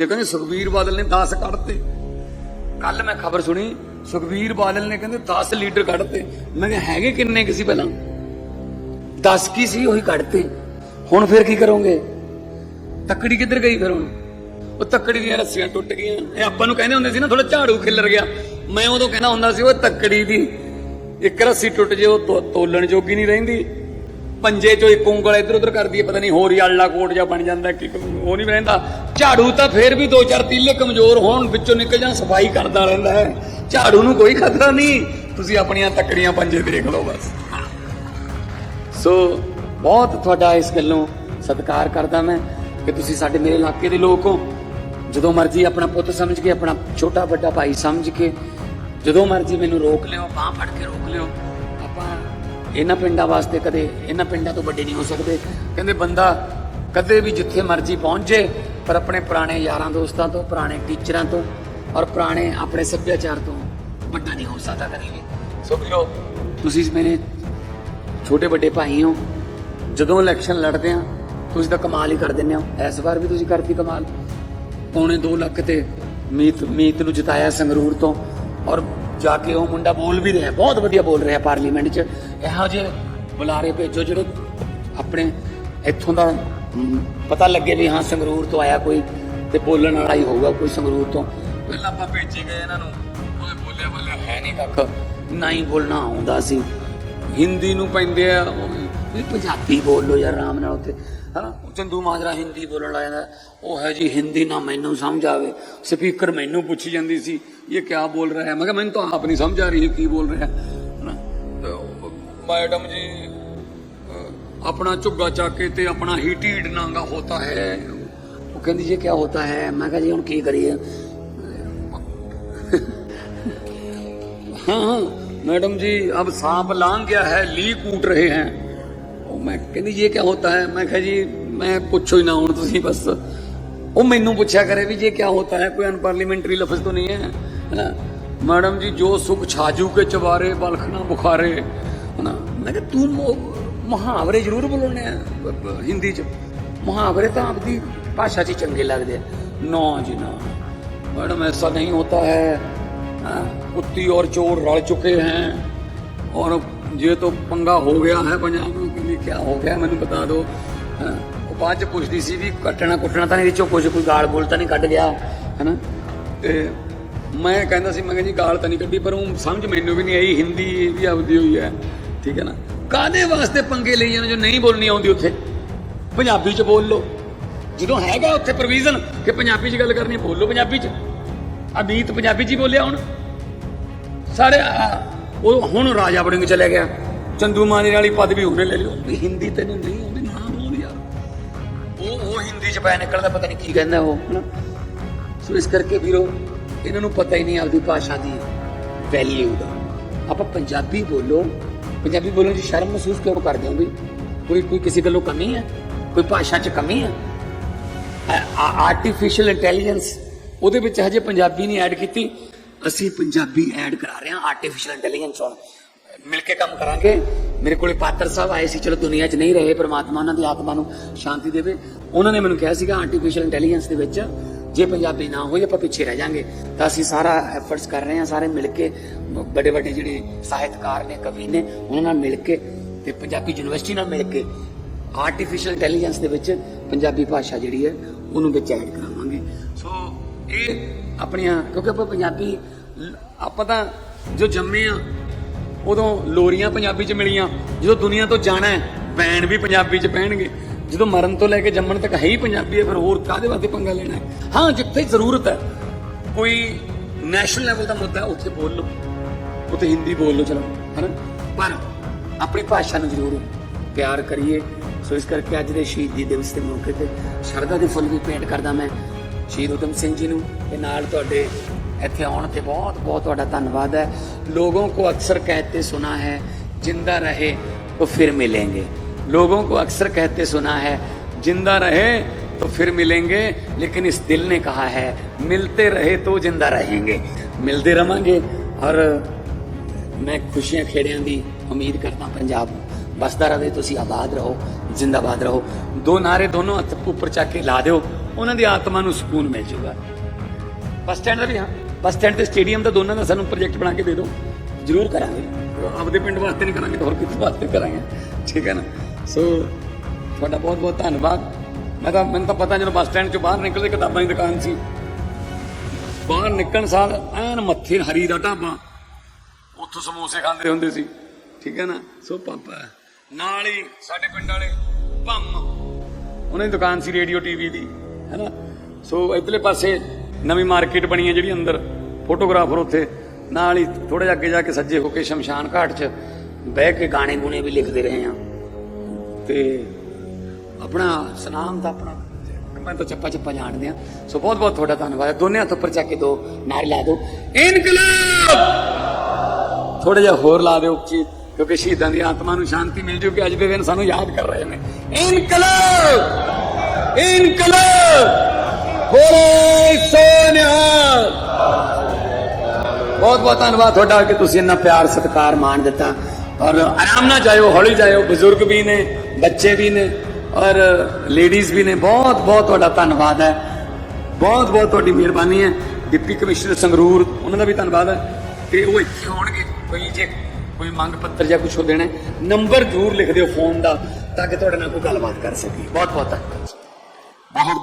ਇਹ ਕਹਿੰਦੇ ਸੁਖਬੀਰ ਬਾਦਲ ਨੇ 10 ਕੱਢਤੇ। ਕੱਲ ਮੈਂ ਖਬਰ ਸੁਣੀ, ਸੁਖਬੀਰ ਬਾਦਲ ਨੇ ਕਹਿੰਦੇ 10 ਲੀਡਰ ਕੱਢਤੇ। ਮੈਂ ਕਿਹਾ ਹੈਗੇ ਕਿੰਨੇ ਕਿਸੇ ਪਹਿਲਾਂ? 10 ਕੀ ਸੀ, ਉਹੀ ਕੱਢਤੇ। ਹੁਣ ਫਿਰ ਕੀ ਕਰੋਗੇ? ਤੱਕੜੀ ਕਿੱਧਰ ਗਈ ਫਿਰ ਹੁਣ? ਉਹ ਤੱਕੜੀ ਦੀਆਂ ਰੱਸੀਆਂ ਟੁੱਟ ਗਈਆਂ। ਇਹ ਆਪਾਂ ਨੂੰ ਕਹਿੰਦੇ ਹੁੰਦੇ ਸੀ ਨਾ ਥੋੜਾ ਝਾੜੂ ਖਿੱਲਰ ਗਿਆ। ਮੈਂ ਉਦੋਂ ਕਹਿੰਦਾ ਹੁੰਦਾ ਸੀ, ਉਹ ਤੱਕੜੀ ਦੀ ਇੱਕ ਰੱਸੀ ਟੁੱਟ ਜੇ, ਉਹ ਤੋਲਣ ਜੋਗੀ ਨਹੀਂ ਰਹਿੰਦੀ। ਪੰਜੇ ਚੋਂ ਇੱਕ ਉਂਗਲ ਇੱਧਰ ਉੱਧਰ ਕਰਦੀ ਹੈ, ਪਤਾ ਨਹੀਂ ਹੋਰ ਹੀ ਆਲਾ ਕੋਟ ਜਾਂ ਬਣ ਜਾਂਦਾ ਕਿ ਉਹ ਨਹੀਂ ਰਹਿੰਦਾ ਝਾੜੂ ਤਾਂ ਫੇਰ ਵੀ ਦੋ ਚਾਰ ਤੀਲੇ ਕਮਜ਼ੋਰ ਹੋਣ, ਵਿੱਚੋਂ ਨਿਕਲ ਜਾਣ, ਸਫ਼ਾਈ ਕਰਦਾ ਰਹਿੰਦਾ ਹੈ। ਝਾੜੂ ਨੂੰ ਕੋਈ ਖਤਰਾ ਨਹੀਂ। ਤੁਸੀਂ ਆਪਣੀਆਂ ਤੱਕੜੀਆਂ ਪੰਜੇ ਦੇਖ ਲਓ ਬਸ। ਸੋ ਬਹੁਤ ਤੁਹਾਡਾ ਇਸ ਗੱਲੋਂ ਸਤਿਕਾਰ ਕਰਦਾ ਮੈਂ ਕਿ ਤੁਸੀਂ ਸਾਡੇ ਮੇਰੇ ਇਲਾਕੇ ਦੇ ਲੋਕ ਹੋ। ਜਦੋਂ ਮਰਜ਼ੀ ਆਪਣਾ ਪੁੱਤ ਸਮਝ ਕੇ, ਆਪਣਾ ਛੋਟਾ ਵੱਡਾ ਭਾਈ ਸਮਝ ਕੇ, ਜਦੋਂ ਮਰਜ਼ੀ ਮੈਨੂੰ ਰੋਕ ਲਿਓ, ਬਾਹ ਫੜ ਕੇ ਰੋਕ ਲਿਓ। ਇਹਨਾਂ ਪਿੰਡਾਂ ਵਾਸਤੇ ਕਦੇ ਇਹਨਾਂ ਪਿੰਡਾਂ ਤੋਂ ਵੱਡੇ ਨਹੀਂ ਹੋ ਸਕਦੇ। ਕਹਿੰਦੇ ਬੰਦਾ ਕਦੇ ਵੀ ਜਿੱਥੇ ਮਰਜ਼ੀ ਪਹੁੰਚ ਜੇ, ਪਰ ਆਪਣੇ ਪੁਰਾਣੇ ਯਾਰਾਂ ਦੋਸਤਾਂ ਤੋਂ, ਪੁਰਾਣੇ ਟੀਚਰਾਂ ਤੋਂ ਔਰ ਪੁਰਾਣੇ ਆਪਣੇ ਸੱਭਿਆਚਾਰ ਤੋਂ ਵੱਡਾ ਨਹੀਂ ਹੋ ਸਕਦਾ ਕਦੇ ਵੀ। ਸੋ ਵੀਰੋ, ਤੁਸੀਂ ਮੇਰੇ ਛੋਟੇ ਵੱਡੇ ਭਾਈ ਹੋ। ਜਦੋਂ ਇਲੈਕਸ਼ਨ ਲੜਦੇ ਆ ਤੁਸੀਂ ਤਾਂ ਕਮਾਲ ਹੀ ਕਰ ਦਿੰਦੇ ਹੋ। ਇਸ ਵਾਰ ਵੀ ਤੁਸੀਂ ਕਰਤੀ ਕਮਾਲ। ਪੌਣੇ 2 ਲੱਖ ਤੇ ਮੀਤ ਮੀਤ ਨੂੰ ਜਿਤਾਇਆ ਸੰਗਰੂਰ ਤੋਂ ਔਰ ਜਾ ਕੇ ਉਹ ਮੁੰਡਾ ਬੋਲ ਵੀ ਰਿਹਾ, ਬਹੁਤ ਵਧੀਆ ਬੋਲ ਰਿਹਾ ਪਾਰਲੀਮੈਂਟ 'ਚ। ਇਹੋ ਜਿਹੇ ਬੁਲਾਰੇ ਭੇਜੋ ਜਿਹੜੇ ਆਪਣੇ ਇੱਥੋਂ ਦਾ ਪਤਾ ਲੱਗੇ ਵੀ ਹਾਂ ਸੰਗਰੂਰ ਤੋਂ ਆਇਆ ਕੋਈ ਤੇ ਬੋਲਣ ਵਾਲਾ ਹੀ ਹੋਊਗਾ ਕੋਈ ਸੰਗਰੂਰ ਤੋਂ। ਪਹਿਲਾਂ ਆਪਾਂ ਭੇਜੇ ਗਏ ਇਹਨਾਂ ਨੂੰ, ਉਹਦੇ ਬੋਲਿਆ ਬੋਲਿਆ ਹੈ ਨਹੀਂ ਕੱਖ, ਨਾ ਹੀ ਬੋਲਣਾ ਆਉਂਦਾ ਸੀ। ਹਿੰਦੀ ਨੂੰ ਪੈਂਦੇ ਆ, ਉਹ ਵੀ ਪੰਜਾਬੀ ਬੋਲ ਲੋ ਯਾਰ, ਆਰਾਮ ਨਾਲ ਉੱਥੇ, ਹਨਾ? ਚੰਦੂ ਮਾਜਰਾ ਹਿੰਦੀ ਬੋਲਣ ਲੱਗ ਜਾਂਦਾ ਉਹ ਹੈ ਜੀ ਹਿੰਦੀ ਨਾ ਮੈਨੂੰ ਸਮਝ ਆਵੇ ਸਪੀਕਰ ਮੈਨੂੰ ਪੁੱਛੀ ਜਾਂਦੀ ਸੀ ਇਹ ਕਿਆ ਬੋਲ ਰਿਹਾ ਹੈ ਮੈਂ ਕਿਹਾ ਮੈਨੂੰ ਤਾਂ ਆਪ ਨਹੀਂ ਸਮਝ ਆ ਰਹੀ ਹੈ ਕੀ ਬੋਲ ਰਿਹਾ ਹੈ ਹਨਾ ਤੇ ਉਹ ਮੈਡਮ ਜੀ ਅਹ, ਆਪਣਾ ਝੁੱਗਾ ਚੱਕ ਕੇ ਤੇ ਆਪਣਾ ਹੀ ਢੀਡ ਨਾਂਗਾ ਹੋਤਾ ਹੈ ਉਹ ਕਹਿੰਦੀ ਜੀ ਕਿਆ ਹੋਤਾ ਹੈ ਮੈਂ ਕਿਹਾ ਜੀ ਹੁਣ ਕੀ ਕਰੀਏ हाँ हाँ मैडम जी अब सांप लांग गया है ली कूट रहे हैं ਉਹ ਮੈਂ ਕਹਿੰਦੀ ਜੀ ਇਹ ਕੀ ਹੁੰਦਾ ਹੈ ਮੈਂ ਕਿਹਾ ਜੀ ਮੈਂ ਪੁੱਛੋ ਹੀ ਨਾ ਹੁਣ ਤੁਸੀਂ ਬਸ। ਉਹ ਮੈਨੂੰ ਪੁੱਛਿਆ ਕਰੇ ਵੀ ਜੇ ਕਿਆ ਹੋਤਾ ਹੈ, ਕੋਈ ਅਨਪਾਰਲੀਮੈਂਟਰੀ ਲਫ਼ਜ਼ ਤੋਂ ਨਹੀਂ ਹੈ, ਹਨਾ? ਮੈਡਮ ਜੀ, ਜੋ ਸੁਖ ਛਾਜੂ ਕੇ ਚਵਾਰੇ ਬਲਖਣਾ ਬੁਖਾਰੇ, ਹਨਾ? ਮੈਂ ਕਿ ਤੂੰ ਮੁਹਾਵਰੇ ਜ਼ਰੂਰ ਬੋਲਣੇ ਆ, ਹਿੰਦੀ ਚ। ਮੁਹਾਵਰੇ ਤਾਂ ਆਪਦੀ ਭਾਸ਼ਾ 'ਚ ਚੰਗੇ ਲੱਗਦੇ ਆ। ਨਾ ਜੀ, ਨਾ। ਮੈਡਮ, ਐਸਾ ਨਹੀਂ ਹੋਤਾ ਹੈ ਕੁੱਤੀ ਔਰ ਚੋਰ ਰਲ ਚੁੱਕੇ ਹਨ ਔਰ ਜੇ ਤੋ ਪੰਗਾ ਹੋ ਗਿਆ ਹੈ ਪੰਜਾਬ ਨੂੰ ਕਿ ਕੀ ਹੋ ਗਿਆ ਮੈਨੂੰ ਬਤਾ ਦਿਓ ਬਾਅਦ ਚ ਪੁੱਛਦੀ ਸੀ ਵੀ ਕੱਟਣਾ ਕੁੱਟਣਾ ਤਾਂ ਨਹੀਂ ਵਿੱਚੋਂ ਕੁਝ ਕੋਈ ਗਾਲ ਬੋਲ ਤਾਂ ਨਹੀਂ ਕੱਢ ਗਿਆ, ਹੈਨਾ? ਤੇ ਮੈਂ ਕਹਿੰਦਾ ਸੀ, ਮੈਂ ਕਿਹਾ ਜੀ, ਗਾਲ ਤਾਂ ਨਹੀਂ ਕੱਢੀ, ਪਰ ਉਹ ਸਮਝ ਮੈਨੂੰ ਵੀ ਨਹੀਂ ਆਈ, ਹਿੰਦੀ ਵੀ ਆਪਦੀ ਹੋਈ ਹੈ, ਠੀਕ ਹੈ ਨਾ? ਕਾਦੇ ਵਾਸਤੇ ਪੰਗੇ ਲਈ ਜਾਂਦੇ ਜੋ ਨਹੀਂ ਬੋਲਣੀ ਆਉਂਦੀ ਉੱਥੇ? ਪੰਜਾਬੀ ਚ ਬੋਲ ਲਓ। ਜਦੋਂ ਹੈਗਾ ਉੱਥੇ ਪ੍ਰੋਵੀਜ਼ਨ ਕਿ ਪੰਜਾਬੀ 'ਚ ਗੱਲ ਕਰਨੀ, ਬੋਲੋ ਪੰਜਾਬੀ 'ਚ। ਅਬੀਤ ਪੰਜਾਬੀ 'ਚ ਹੀ ਬੋਲਿਆ ਹੁਣ। ਸਾਰੇ ਉਹ ਹੁਣ ਰਾਜਾ ਬੜਿੰਗ ਚਲੇ ਗਿਆ। ਚੰਦੂ ਮਾਨੇ ਵਾਲੀ ਪਦਵੀ ਉਹਨੇ ਲੈ ਲਈ ਵੀ ਹਿੰਦੀ ਤੈਨੂੰ ਨਹੀਂ ਪੈ ਨਿਕਲਦਾ, ਪਤਾ ਨਹੀਂ ਕੀ ਕਹਿੰਦਾ ਉਹ, ਹਨਾ? ਸੋ ਇਸ ਕਰਕੇ ਵੀਰੋ, ਇਹਨਾਂ ਨੂੰ ਪਤਾ ਹੀ ਨਹੀਂ ਆਪਦੀ ਭਾਸ਼ਾ ਦੀ ਵੈਲਿਊ ਦਾ। ਆਪਾਂ ਪੰਜਾਬੀ ਬੋਲੋ, ਪੰਜਾਬੀ ਬੋਲਣ 'ਚ ਸ਼ਰਮ ਮਹਿਸੂਸ ਕਿਉਂ ਕਰਦੇ ਹੋ ਵੀ ਕੋਈ ਕੋਈ ਕਿਸੇ ਗੱਲੋਂ ਕਮੀ ਹੈ? ਕੋਈ ਭਾਸ਼ਾ 'ਚ ਕਮੀ ਹੈ? ਆਰਟੀਫੀਸ਼ੀਅਲ ਇੰਟੈਲੀਜੈਂਸ ਉਹਦੇ ਵਿੱਚ ਹਜੇ ਪੰਜਾਬੀ ਨਹੀਂ ਐਡ ਕੀਤੀ। ਅਸੀਂ ਪੰਜਾਬੀ ਐਡ ਕਰਾ ਰਹੇ ਹਾਂ ਆਰਟੀਫੀਸ਼ੀਅਲ ਇੰਟੈਲੀਜੈਂਸ ਹੁਣ। ਮਿਲ ਕੇ ਕੰਮ ਕਰਾਂਗੇ। ਮੇਰੇ ਕੋਲੇ ਪਾਤਰ ਸਾਹਿਬ ਆਏ ਸੀ, ਚਲੋ ਦੁਨੀਆ 'ਚ ਨਹੀਂ ਰਹੇ, ਪਰਮਾਤਮਾ ਉਹਨਾਂ ਦੀ ਆਤਮਾ ਨੂੰ ਸ਼ਾਂਤੀ ਦੇਵੇ। ਉਹਨਾਂ ਨੇ ਮੈਨੂੰ ਕਿਹਾ ਸੀਗਾ ਆਰਟੀਫੀਸ਼ੀਅਲ ਇੰਟੈਲੀਜੈਂਸ ਦੇ ਵਿੱਚ, ਜੇ ਪੰਜਾਬੀ ਨਾ ਹੋਈ, ਆਪਾਂ ਪਿੱਛੇ ਰਹਿ ਜਾਾਂਗੇ। ਤਾਂ ਅਸੀਂ ਸਾਰਾ ਐਫਰਟਸ ਕਰ ਰਹੇ ਹਾਂ, ਸਾਰੇ ਮਿਲ ਕੇ, ਵੱਡੇ ਵੱਡੇ ਜਿਹੜੇ ਸਾਹਿਤਕਾਰ ਨੇ, ਕਵੀ ਨੇ, ਉਹਨਾਂ ਨਾਲ ਮਿਲ ਕੇ ਤੇ ਪੰਜਾਬੀ ਯੂਨੀਵਰਸਿਟੀ ਨਾਲ ਮਿਲ ਕੇ ਆਰਟੀਫੀਸ਼ੀਅਲ ਇੰਟੈਲੀਜੈਂਸ ਦੇ ਵਿੱਚ ਪੰਜਾਬੀ ਭਾਸ਼ਾ ਜਿਹੜੀ ਹੈ, ਉਹਨੂੰ ਵਿੱਚ ਐਡ ਕਰਾਵਾਂਗੇ। ਸੋ ਇਹ ਆਪਣੀਆਂ, ਕਿਉਂਕਿ ਆਪਾਂ ਪੰਜਾਬੀ, ਆਪਾਂ ਤਾਂ ਜੋ ਜੰਮੇ ਆ ਉਦੋਂ ਲੋਰੀਆਂ ਪੰਜਾਬੀ ਚ ਮਿਲੀਆਂ। ਜਦੋਂ ਦੁਨੀਆ ਤੋਂ ਜਾਣਾ ਹੈ ਬੈਣ ਵੀ ਪੰਜਾਬੀ ਚ ਪਹਿਣਗੇ। ਜਦੋਂ ਮਰਨ ਤੋਂ ਲੈ ਕੇ ਜੰਮਣ ਤੱਕ ਹੈ ਹੀ ਪੰਜਾਬੀ ਹੈ, ਫਿਰ ਹੋਰ ਕਾਹਦੇ ਵਾਸਤੇ ਪੰਗਾ ਲੈਣਾ ਹਾਂ? ਜਿੱਥੇ ਜ਼ਰੂਰਤ ਹੈ, ਕੋਈ ਨੈਸ਼ਨਲ ਲੈਵਲ ਦਾ ਮੁੱਦਾ ਉੱਥੇ ਬੋਲ ਲਓ। ਉੱਥੇ ਹਿੰਦੀ ਬੋਲ ਲਓ, ਚਲੋ, ਹਨਾ? ਪਰ ਆਪਣੀ ਭਾਸ਼ਾ ਨੂੰ ਜ਼ਰੂਰ ਪਿਆਰ ਕਰੀਏ। ਸੋ ਇਸ ਕਰਕੇ ਅੱਜ ਦੇ ਸ਼ਹੀਦੀ ਦਿਵਸ ਦੇ ਮੌਕੇ ਤੇ ਸ਼ਰਧਾ ਦੇ ਫੁੱਲ ਵੀ ਭੇਂਟ ਕਰਦਾ ਮੈਂ ਸ਼ਹੀਦ ਉਦਮ ਸਿੰਘ ਜੀ ਨੂੰ ਤੇ ਨਾਲ ਤੁਹਾਡੇ ਇੱਥੇ ਆਉਣ ਤੇ ਬਹੁਤ ਬਹੁਤ ਤੁਹਾਡਾ ਧੰਨਵਾਦ ਹੈ ਲੋਗੋं को अक्सर कहते सुना है जिंदा रहे तो फिर मिलेंगे लोगों को अक्सर कहते सुना है जिंदा रहे तो फिर मिलेंगे लेकिन इस दिल ने कहा है मिलते रहे तो जिंदा रहेंगे मिलते रवांगे और ਮੈਂ ਖੁਸ਼ੀਆਂ ਖੇੜਿਆਂ ਦੀ ਉਮੀਦ ਕਰਦਾ ਪੰਜਾਬ ਬਸਦਾ ਰਵੇ ਤੁਸੀਂ ਆਬਾਦ ਰਹੋ ਜ਼ਿੰਦਾਬਾਦ ਰਹੋ ਦੋ ਨਾਰੇ ਦੋਨੋਂ ਹੱਥ ਉੱਪਰ ਚੱਕ ਕੇ ਲਾ ਦਿਓ ਉਹਨਾਂ ਦੀ ਆਤਮਾ ਨੂੰ ਸਕੂਨ ਮਿਲ ਜਾਊਗਾ ਬੱਸ ਸਟੈਂਡ ਦਾ ਵੀ ਹਾਂ ਬੱਸ ਸਟੈਂਡ ਤੇ ਸਟੇਡੀਅਮ ਦਾ ਦੋਨਾਂ ਦਾ ਸਾਨੂੰ ਪ੍ਰੋਜੈਕਟ ਬਣਾ ਕੇ ਦੇ ਦਿਓ। ਜ਼ਰੂਰ ਕਰਾਂਗੇ। ਆਪਦੇ ਪਿੰਡ ਵਾਸਤੇ ਨਹੀਂ ਕਰਾਂਗੇ, ਹੋਰ ਕਿਸੇ ਵਾਸਤੇ ਕਰਾਂਗੇ। ਠੀਕ ਹੈ ਨਾ? ਸੋ ਤੁਹਾਡਾ ਬਹੁਤ ਬਹੁਤ ਧੰਨਵਾਦ। ਮੈਂ ਤਾਂ ਮੈਨੂੰ ਤਾਂ ਪਤਾ ਜਦੋਂ ਬੱਸ ਸਟੈਂਡ ਚੋਂ ਬਾਹਰ ਨਿਕਲਦੇ ਕਿਤਾਬਾਂ ਦੀ ਦੁਕਾਨ ਸੀ। ਬਾਹਰ ਨਿਕਲਣ ਸਾਰ ਐਨ ਮੱਥੇ ਹਰੀ ਦਾ ਢਾਬਾ। ਉੱਥੋਂ ਸਮੋਸੇ ਖਾਂਦੇ ਹੁੰਦੇ ਸੀ। ਠੀਕ ਹੈ ਨਾ? ਸੋ ਪਾਪਾ, ਨਾਲ ਹੀ ਸਾਡੇ ਪਿੰਡ ਵਾਲੇ ਭੰਮ। ਉਹਨਾਂ ਦੀ ਦੁਕਾਨ ਸੀ ਰੇਡੀਓ, ਟੀਵੀ ਦੀ। ਹੈਨਾ ਸੋ ਇਧਰਲੇ ਪਾਸੇ ਨਵੀਂ ਮਾਰਕੀਟ ਬਣੀ ਹੈ ਜਿਹੜੀ ਅੰਦਰ, ਫੋਟੋਗ੍ਰਾਫਰ ਉੱਥੇ, ਨਾਲ ਹੀ ਥੋੜਾ ਜਿਹਾ ਅੱਗੇ ਜਾ ਕੇ ਸੱਜੇ ਹੋ ਕੇ ਸ਼ਮਸ਼ਾਨ ਘਾਟ 'ਚ ਬਹਿ ਕੇ ਗਾਣੇ ਗੁਣੇ ਵੀ ਲਿਖਦੇ ਰਹੇ ਆ ਤੇ ਆਪਣਾ ਸਨਾਮ ਦਾ ਆਪਣਾ, ਮੈਂ ਤਾਂ ਚੱਪਾ ਚੱਪਾ ਜਾਣਦੇ ਆ ਸੋ ਬਹੁਤ ਬਹੁਤ ਤੁਹਾਡਾ ਧੰਨਵਾਦ। ਦੋਨੇ ਹੱਥ ਉੱਪਰ ਚੱਕ ਕੇ ਦੋ ਨਾਰੇ ਲਾ ਦਿਓ। ਇਨਕਲਾਬ! ਥੋੜਾ ਜਿਹਾ ਹੋਰ ਲਾ ਦਿਓ ਉੱਚੀ ਕਿਉਂਕਿ ਸ਼ਹੀਦਾਂ ਦੀ ਆਤਮਾ ਨੂੰ ਸ਼ਾਂਤੀ ਮਿਲ ਜੂ ਕਿ ਅੱਜ ਦੇ ਦਿਨ ਸਾਨੂੰ ਯਾਦ ਕਰ ਰਹੇ ਨੇ। ਇਨਕਲਾਬ! ਇਨਕਲਾਬ! ਬੋਲੇ ਸੋਨਿਆ। ਬਹੁਤ ਬਹੁਤ ਧੰਨਵਾਦ ਤੁਹਾਡਾ ਕਿ ਤੁਸੀਂ ਇੰਨਾ ਪਿਆਰ, ਸਤਿਕਾਰ ਮਾਣ ਦਿੱਤਾ। ਔਰ ਆਰਾਮ ਨਾਲ ਜਾਇਓ, ਹੌਲੀ ਜਾਇਓ। ਬਜ਼ੁਰਗ ਵੀ ਨੇ, ਬੱਚੇ ਵੀ ਨੇ, ਔਰ ਲੇਡੀਜ਼ ਵੀ ਨੇ। ਬਹੁਤ ਬਹੁਤ ਤੁਹਾਡਾ ਧੰਨਵਾਦ ਹੈ। ਬਹੁਤ ਬਹੁਤ ਤੁਹਾਡੀ ਮਿਹਰਬਾਨੀ ਹੈ। ਡਿਪਟੀ ਕਮਿਸ਼ਨਰ ਸੰਗਰੂਰ, ਉਹਨਾਂ ਦਾ ਵੀ ਧੰਨਵਾਦ ਹੈ ਤੇ ਉਹ ਇੱਥੇ ਹੋਣਗੇ ਕੋਈ ਜੇ ਕੋਈ ਮੰਗ ਪੱਤਰ ਜਾਂ ਕੁਝ ਹੋ ਦੇਣਾ ਨੰਬਰ ਜ਼ਰੂਰ ਲਿਖ ਦਿਓ ਫੋਨ ਦਾ, ਤਾਂ ਕਿ ਤੁਹਾਡੇ ਨਾਲ ਕੋਈ ਗੱਲਬਾਤ ਕਰ ਸਕੀ। ਬਹੁਤ ਬਹੁਤ ਧੰਨਵਾਦ ਬਹੁਤ